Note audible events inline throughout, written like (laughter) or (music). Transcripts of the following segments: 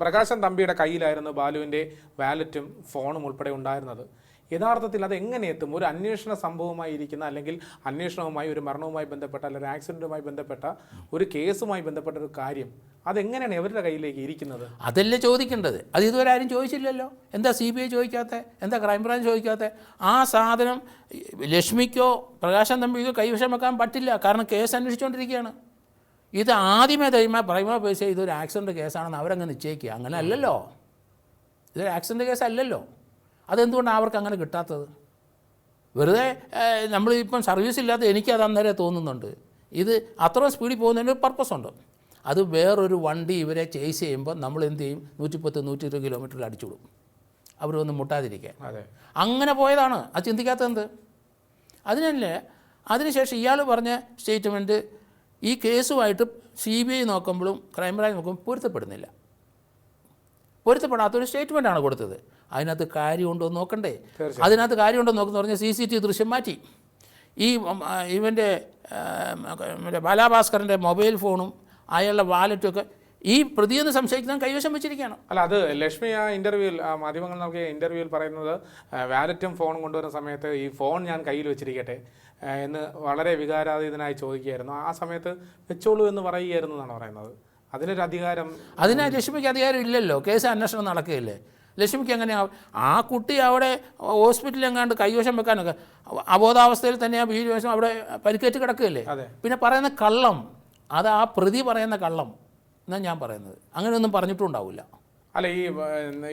പ്രകാശൻ തമ്പിയുടെ കയ്യിലായിരുന്നു ബാലുവിന്റെ വാലറ്റും ഫോണും ഉൾപ്പെടെ ഉണ്ടായിരുന്നത്. യഥാർത്ഥത്തിൽ അത് എങ്ങനെ എത്തും? ഒരു അന്വേഷണ സംഭവമായി ഇരിക്കുന്ന അല്ലെങ്കിൽ അന്വേഷണവുമായി ഒരു മരണവുമായി ബന്ധപ്പെട്ട അല്ലെങ്കിൽ ഒരു ആക്സിഡന്റുമായി ബന്ധപ്പെട്ട ഒരു കേസുമായി ബന്ധപ്പെട്ട ഒരു കാര്യം അതെങ്ങനെയാണ് അവരുടെ കയ്യിലേക്ക് ഇരിക്കുന്നത്? അതല്ലേ ചോദിക്കേണ്ടത്. അത് ഇതുവരെ ആരും ചോദിച്ചില്ലല്ലോ. എന്താ സി ബി ഐ ചോദിക്കാത്ത? എന്താ ക്രൈംബ്രാഞ്ച് ചോദിക്കാത്ത? ആ സാധനം ലക്ഷ്മിക്കോ പ്രകാശം തമ്പിക്കോ കൈവശം വെക്കാൻ പറ്റില്ല. കാരണം കേസ് അന്വേഷിച്ചുകൊണ്ടിരിക്കുകയാണ്. ഇത് ആദ്യമേ തരുമ്പോൾ പ്രൈമ പേശ ഇതൊരു ആക്സിഡന്റ് കേസാണെന്ന് അവരങ്ങ് നിശ്ചയിക്കുക. അങ്ങനെ അല്ലല്ലോ. ഇതൊരു ആക്സിഡന്റ് കേസ് അല്ലല്ലോ. അതെന്തുകൊണ്ടാണ് അവർക്ക് അങ്ങനെ കിട്ടാത്തത്? വെറുതെ നമ്മൾ നമ്മളിപ്പം സർവീസ് ഇല്ലാത്ത എനിക്കത് അന്നേരം തോന്നുന്നുണ്ട്. ഇത് അത്രയും സ്പീഡിൽ പോകുന്നതിന് ഒരു പർപ്പസ് ഉണ്ട്. അത് വേറൊരു വണ്ടി ഇവരെ ചേസ് ചെയ്യുമ്പോൾ നമ്മൾ എന്ത് ചെയ്യും? നൂറ്റിപ്പത്ത് നൂറ്റി ഇരുപത് കിലോമീറ്ററിൽ അടിച്ചുവിടും മുട്ടാതിരിക്കാൻ. അതെ. അങ്ങനെ പോയതാണ്. അത് ചിന്തിക്കാത്തത് എന്ത്? അതിനല്ലേ അതിനുശേഷം ഇയാൾ പറഞ്ഞ സ്റ്റേറ്റ്മെന്റ് ഈ കേസുമായിട്ട് സി ബി ഐ നോക്കുമ്പോഴും ക്രൈംബ്രാഞ്ച് നോക്കുമ്പോൾ പൊരുത്തപ്പെടുന്നില്ല. പൊരുത്തപ്പെടാത്തൊരു ആണ് കൊടുത്തത്. അതിനകത്ത് കാര്യമുണ്ടോ എന്ന് നോക്കണ്ടേ? അതിനകത്ത് കാര്യമുണ്ടോ എന്ന് നോക്കുന്ന പറഞ്ഞാൽ സി സി ടി വി ദൃശ്യം മാറ്റി. ഈ ഇവന്റെ മറ്റേ ബാലാഭാസ്കറിന്റെ മൊബൈൽ ഫോണും അയാളുടെ വാലറ്റും ഒക്കെ ഈ പ്രതിയെന്ന് സംശയിക്കുന്ന കൈവശം വെച്ചിരിക്കുകയാണ്. അല്ല അത് ലക്ഷ്മി ആ ഇന്റർവ്യൂവിൽ ആ മാധ്യമങ്ങൾ നൽകിയ ഇന്റർവ്യൂവിൽ പറയുന്നത് വാലറ്റും ഫോണും കൊണ്ടുവരുന്ന സമയത്ത് ഈ ഫോൺ ഞാൻ കയ്യിൽ വെച്ചിരിക്കട്ടെ എന്ന് വളരെ വികാരാതീതനായി ചോദിക്കുകയായിരുന്നു. ആ സമയത്ത് വെച്ചോളൂ എന്ന് പറയുകയായിരുന്നു എന്നാണ് പറയുന്നത്. അതിനൊരു അധികാരം അതിന് ലക്ഷ്മിക്ക് അധികാരം ഇല്ലല്ലോ. കേസ് അന്വേഷണം നടക്കുകയില്ലേ? ലക്ഷ്മിക്ക് അങ്ങനെ ആ കുട്ടി അവിടെ ഹോസ്പിറ്റലിൽ എങ്ങാണ്ട് കൈവശം വെക്കാനൊക്കെ അബോധാവസ്ഥയിൽ തന്നെ ആ വീഴ്വശം അവിടെ പരിക്കേറ്റ് കിടക്കുകയല്ലേ? അതെ. പിന്നെ പറയുന്ന കള്ളം അത് ആ പ്രതി പറയുന്ന കള്ളം. എന്നാണ് ഞാൻ പറയുന്നത്. അങ്ങനെയൊന്നും പറഞ്ഞിട്ടുണ്ടാവില്ല. അല്ല ഈ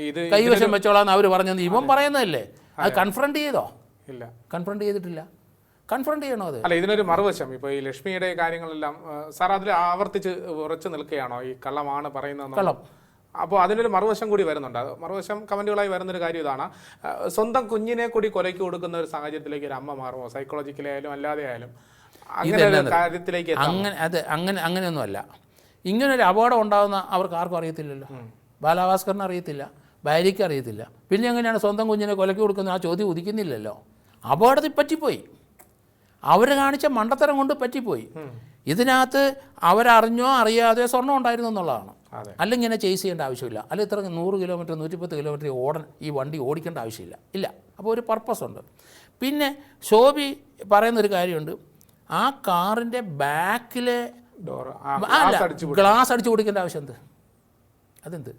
ഇത് കൈവശം വെച്ചോളാന്ന് അവർ പറഞ്ഞത് ഇവൻ പറയുന്നതല്ലേ? അത് കൺഫ്രണ്ട് ചെയ്തോ? ഇല്ല. കൺഫ്രണ്ട് ചെയ്തിട്ടില്ല. കൺഫ്രണ്ട് ചെയ്യണോ അത്? അല്ല ഇതിനൊരു മറുവശം. ഇപ്പോൾ ഈ ലക്ഷ്മിയുടെ കാര്യങ്ങളെല്ലാം സാർ അതിൽ ആവർത്തിച്ച് ഉറച്ചു നിൽക്കുകയാണോ? ഈ കള്ളമാണ് പറയുന്നത് കള്ളം. അപ്പോൾ അതിനൊരു മറുവശം കൂടി വരുന്നുണ്ട്. മറുവശം കമന്റുകളായി വരുന്നൊരു കാര്യം ഇതാണ്. സ്വന്തം കുഞ്ഞിനെ കൂടി കൊലയ്ക്ക് കൊടുക്കുന്ന ഒരു സാഹചര്യത്തിലേക്ക് ഒരു അമ്മ മാറുമോ? സൈക്കോളജിക്കലായാലും അല്ലാതെ ആയാലും? അങ്ങനെ കാര്യത്തിലേക്ക് അങ്ങനെ അത് അങ്ങനെ അങ്ങനെയൊന്നുമല്ല. ഇങ്ങനൊരു അപകടം ഉണ്ടാകുന്ന അവർക്ക് ആർക്കും അറിയത്തില്ലല്ലോ. ബാലാഭാസ്കറിന് അറിയത്തില്ല. ഭാര്യയ്ക്ക് അറിയത്തില്ല. പിന്നെ എങ്ങനെയാണ് സ്വന്തം കുഞ്ഞിനെ കൊലക്കി കൊടുക്കുന്നത് ആ ചോദ്യം ഉദിക്കുന്നില്ലല്ലോ. അപകടത്തിൽ പറ്റിപ്പോയി. അവർ കാണിച്ച മണ്ടത്തരം കൊണ്ട് പറ്റിപ്പോയി. ഇതിനകത്ത് അവരറിഞ്ഞോ അറിയാതെയോ സ്വർണം ഉണ്ടായിരുന്നു എന്നുള്ളതാണ്. അല്ലെങ്കിൽ ഇങ്ങനെ ചേസ് ചെയ്യേണ്ട ആവശ്യമില്ല. അല്ല ഇത്ര നൂറ് കിലോമീറ്റർ നൂറ്റിപ്പത്ത് കിലോമീറ്റർ ഓടൻ ഈ വണ്ടി ഓടിക്കേണ്ട ആവശ്യമില്ല. ഇല്ല. അപ്പോൾ ഒരു പർപ്പസ് ഉണ്ട്. പിന്നെ ശോഭി പറയുന്നൊരു കാര്യമുണ്ട്. ആ കാറിന്റെ ബാക്കിലെ ഡോർ ഗ്ലാസ് അടിച്ചു കൊടുക്കേണ്ട ആവശ്യം എന്ത്? അതെന്ത്?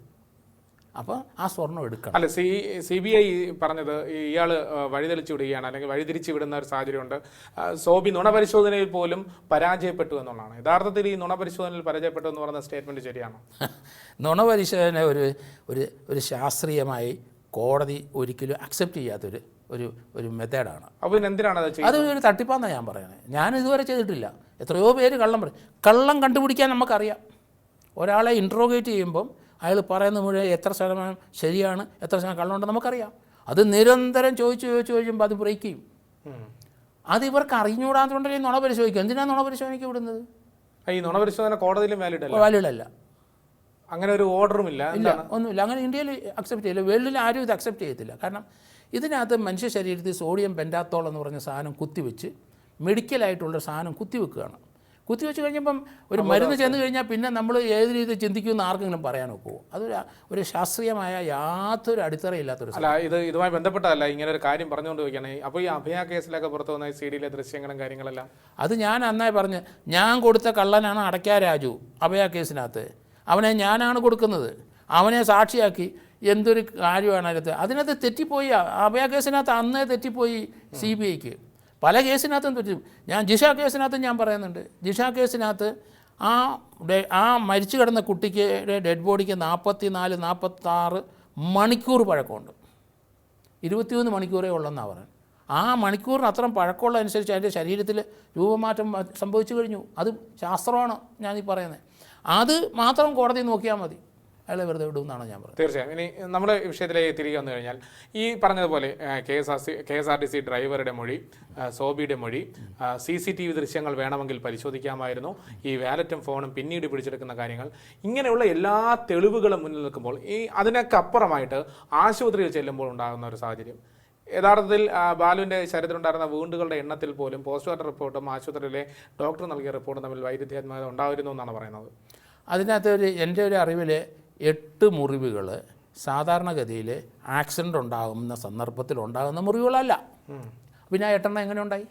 അപ്പോൾ ആ സ്വർണം എടുക്കണം. അല്ല സി സി ബി ഐ പറഞ്ഞത് ഇയാൾ വഴിതെളിച്ചു വിടുകയാണ് അല്ലെങ്കിൽ വഴിതിരിച്ചു വിടുന്ന ഒരു സാഹചര്യമുണ്ട്. സോബി സോബി നുണപരിശോധനയിൽ പോലും പരാജയപ്പെട്ടു എന്നുള്ളതാണ്. യഥാർത്ഥത്തിൽ ഈ നുണ പരിശോധനയിൽ പരാജയപ്പെട്ടു എന്ന് പറയുന്ന സ്റ്റേറ്റ്മെന്റ് ശരിയാണോ? (laughs) നുണപരിശോധന ഒരു ഒരു ഒരു ശാസ്ത്രീയമായി കോടതി ഒരിക്കലും അക്സെപ്റ്റ് ചെയ്യാത്തൊരു ഒരു ഒരു മെത്തേഡാണ് അപ്പോൾ എന്തിനാണ് അത് ഒരു തട്ടിപ്പാന്നാണ് ഞാൻ പറയുന്നത് ഞാൻ ഇതുവരെ ചെയ്തിട്ടില്ല. എത്രയോ പേര് കള്ളം പറയും. കള്ളം കണ്ടുപിടിക്കാൻ നമുക്കറിയാം. ഒരാളെ ഇൻട്രോഗേറ്റ് ചെയ്യുമ്പം അയാൾ പറയുന്ന മുഴുവൻ എത്ര ശതമാനം ശരിയാണ് എത്ര ശതമാനം കള്ളമുണ്ടെന്ന് നമുക്കറിയാം. അത് നിരന്തരം ചോദിച്ച് ചോദിച്ച് ചോദിക്കുമ്പോൾ അത് ബ്രേക്ക് ചെയ്യും. അത് ഇവർക്ക് അറിഞ്ഞുകൂടാത്തതുകൊണ്ടല്ലേ നുണ പരിശോധിക്കുക എന്തിനാണ് നുണ പരിശോധനയ്ക്ക് വിടുന്നത്? ഈ നുണ പരിശോധന കോടതിയിലും വാലിഡ് അല്ല. വാലിഡല്ല അങ്ങനെ ഒരു ഓർഡറും ഇല്ല. ഇല്ല ഒന്നുമില്ല. അങ്ങനെ ഇന്ത്യയിൽ അക്സെപ്റ്റ് ചെയ്യില്ല. വേൾഡിൽ ആരും ഇത് അക്സെപ്റ്റ് ചെയ്യത്തില്ല. കാരണം ഇതിനകത്ത് മനുഷ്യ ശരീരത്തിൽ സോഡിയം പെന്റാത്തോൾ എന്ന് പറഞ്ഞ സാധനം കുത്തിവെച്ച് മെഡിക്കലായിട്ടുള്ള സാധനം കുത്തിവെക്കുകയാണ്. കുത്തിവെച്ച് കഴിഞ്ഞപ്പം ഒരു മരുന്ന് ചെന്ന് കഴിഞ്ഞാൽ പിന്നെ നമ്മൾ ഏത് രീതിയിൽ ചിന്തിക്കുമെന്ന് ആർക്കെങ്കിലും പറയാൻ ഒക്കുമോ അതൊരു ഒരു ശാസ്ത്രീയമായ യാതൊരു അടിത്തറയില്ലാത്തൊരു അല്ല ഇത് ഇതുമായി ബന്ധപ്പെട്ടതല്ല. ഇങ്ങനെ ഒരു കാര്യം പറഞ്ഞുകൊണ്ട് വയ്ക്കണേ അപ്പോൾ ഈ അഭയ കേസിലൊക്കെ പുറത്തു വന്ന സി ഡിയിലെ ദൃശ്യങ്ങളും കാര്യങ്ങളെല്ലാം? അത് ഞാൻ അന്നായി പറഞ്ഞ് ഞാൻ കൊടുത്ത കള്ളനാണ് അടയ്ക്കാ രാജു അഭയ കേസിനകത്ത്. അവനെ ഞാനാണ് കൊടുക്കുന്നത്. അവനെ സാക്ഷിയാക്കി എന്തൊരു കാര്യമാണ് അതിനകത്ത്? അതിനകത്ത് തെറ്റിപ്പോയി. അഭയ കേസിനകത്ത് അന്നേ തെറ്റിപ്പോയി സി ബി ഐക്ക്. പല കേസിനകത്തും തെറ്റി. ഞാൻ ജിഷ കേസിനകത്തും ഞാൻ പറയുന്നുണ്ട്. ജിഷ കേസിനകത്ത് ആ ആ മരിച്ചു കിടന്ന കുട്ടിക്ക് ഡെഡ് ബോഡിക്ക് നാൽപ്പത്തി നാല് നാൽപ്പത്താറ് മണിക്കൂർ പഴക്കമുണ്ട്. ഇരുപത്തിമൂന്ന് മണിക്കൂറേ ഉള്ളെന്നാണ് പറയുന്നത്. ആ മണിക്കൂറിന് അത്രയും പഴക്കമുള്ളതനുസരിച്ച് അതിന്റെ ശരീരത്തിൽ രൂപമാറ്റം സംഭവിച്ചു കഴിഞ്ഞു. അത് ശാസ്ത്രമാണ് ഞാനീ പറയുന്നത്. അത് മാത്രം കോടതി നോക്കിയാൽ മതി. അയാളെ വെറുതെ വിടുമെന്നാണ് ഞാൻ പറയുന്നത്. തീർച്ചയായും. ഇനി നമ്മുടെ വിഷയത്തിലേക്ക് തിരികെ വന്നു കഴിഞ്ഞാൽ ഈ പറഞ്ഞതുപോലെ K S R C K S R T C ഡ്രൈവറുടെ മൊഴി സോബിയുടെ മൊഴി സി സി ടി വി ദൃശ്യങ്ങൾ വേണമെങ്കിൽ പരിശോധിക്കാമായിരുന്നു. ഈ വാലറ്റും ഫോണും പിന്നീട് പിടിച്ചെടുക്കുന്ന കാര്യങ്ങൾ. ഇങ്ങനെയുള്ള എല്ലാ തെളിവുകളും മുന്നിൽ നിൽക്കുമ്പോൾ ഈ അതിനൊക്കെ അപ്പുറമായിട്ട് ആശുപത്രിയിൽ ചെല്ലുമ്പോൾ ഉണ്ടാകുന്ന ഒരു സാഹചര്യം. യഥാർത്ഥത്തിൽ ബാലുവിന്റെ ശരീരത്തിൽ ശരീരത്തിലുണ്ടായിരുന്ന വീണ്ടുകളുടെ എണ്ണത്തിൽ പോലും പോസ്റ്റ്മോർട്ടം റിപ്പോർട്ടും ആശുപത്രിയിലെ ഡോക്ടർ നൽകിയ റിപ്പോർട്ടും തമ്മിൽ വൈരുദ്ധ്യാത്മകത ഉണ്ടായിരുന്നു എന്നാണ് പറയുന്നത്. അതിനകത്ത് ഒരു എന്റെ ഒരു അറിവിൽ എട്ട് മുറിവുകൾ സാധാരണഗതിയിൽ ആക്സിഡന്റ് ഉണ്ടാകുന്ന സന്ദർഭത്തിൽ ഉണ്ടാകുന്ന മുറിവുകളല്ല. പിന്നെ ആ എട്ടെണ്ണം എങ്ങനെ ഉണ്ടായി?